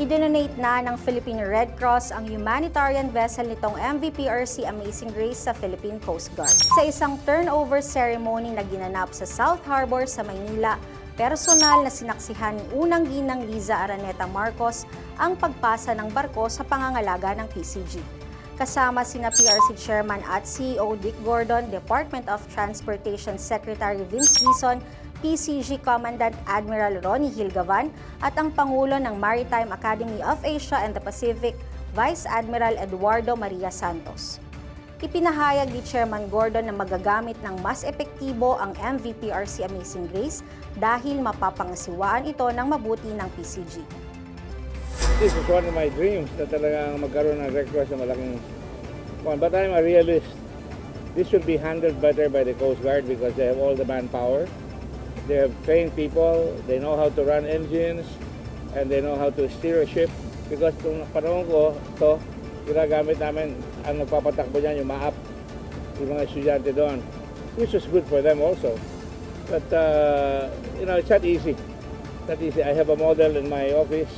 Idinonate na ng Philippine Red Cross ang humanitarian vessel nitong MVPRC Amazing Grace sa Philippine Coast Guard. Sa isang turnover ceremony na ginanap sa South Harbor sa Maynila, personal na sinaksihan ni unang ginang Liza Araneta Marcos ang pagpasa ng barko sa pangangalaga ng PCG. Kasama sina PRC Chairman at CEO Dick Gordon, Department of Transportation Secretary Vince Dizon, PCG Commandant Admiral Ronnie Hilgavan at ang Pangulo ng Maritime Academy of Asia and the Pacific, Vice Admiral Eduardo Maria Santos. Ipinahayag ni Chairman Gordon na magagamit ng mas epektibo ang MVPRC Amazing Grace dahil mapapangasiwaan ito ng mabuti ng PCG. This is one of my dreams na talagang magkaroon ng Cross na malaking one. But I'm a realist. This should be handled better by the Coast Guard because they have all the manpower. They have trained people. They know how to run engines and they know how to steer a ship. Because kung panahon ko, to ginagamit namin, ang nagpapatakbo niyan, yung maap, yung mga estudyante doon. Which was good for them also. But, uh, you know, it's not easy. It's not easy. I have a model in my office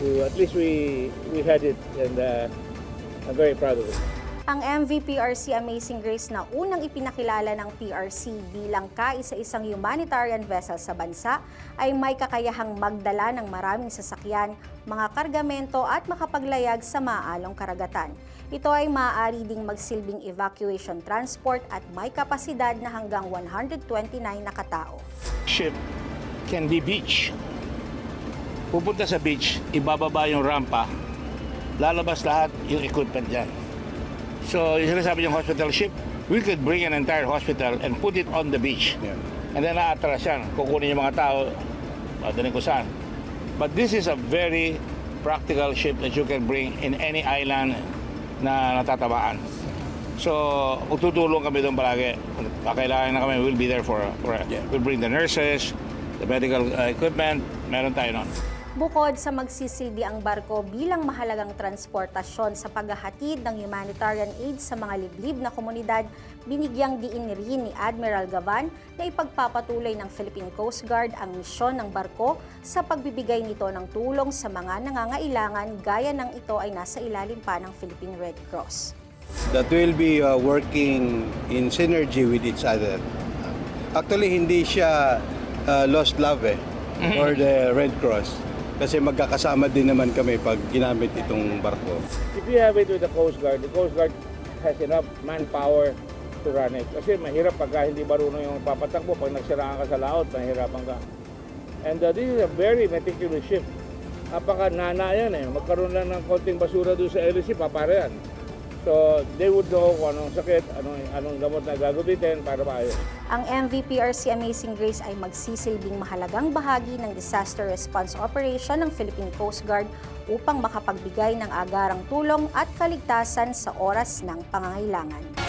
to at least we we had it and uh, I'm very proud of it. Ang MVPRC Amazing Grace na unang ipinakilala ng PRC bilang kaisa-isang humanitarian vessel sa bansa ay may kakayahang magdala ng maraming sasakyan, mga kargamento at makapaglayag sa maalong karagatan. Ito ay maaari ding magsilbing evacuation transport at may kapasidad na hanggang 129 na katao. ship can be beach. Pupunta sa beach, ibababa yung rampa, lalabas lahat yung equipment dyan. So, yung sinasabi yung hospital ship, we could bring an entire hospital and put it on the beach. And then naatras yan. Kukunin yung mga tao, padaling ko saan. But this is a very practical ship that you can bring in any island na natatamaan. So, magtutulong kami doon palagi. Kailangan na kami, we'll be there for, for we'll bring the nurses, the medical uh, equipment, meron tayo nun. Bukod sa magsisilbi ang barko bilang mahalagang transportasyon sa paghahatid ng humanitarian aid sa mga liblib na komunidad, binigyang diin rin ni Admiral Gavan na ipagpapatuloy ng Philippine Coast Guard ang misyon ng barko sa pagbibigay nito ng tulong sa mga nangangailangan gaya ng ito ay nasa ilalim pa ng Philippine Red Cross. that will be uh, working in synergy with each other. Actually, hindi siya uh, lost love eh, or the Red Cross. Kasi magkakasama din naman kami pag ginamit itong barko. If you have it with the Coast Guard, the Coast Guard has enough manpower to run it. Kasi mahirap pagka hindi marunong yung papatakbo. Pag nagsiraan ka sa laot, mahirapan ka. And uh, this is a very meticulous ship. Napaka nana yan eh. Magkaroon lang ng konting basura doon sa LSC, papara yan. So, they would know kung anong sakit, anong, anong gamot na gagamitin para maayos. Ang MVPRC Amazing Grace ay magsisilbing mahalagang bahagi ng disaster response operation ng Philippine Coast Guard upang makapagbigay ng agarang tulong at kaligtasan sa oras ng pangangailangan.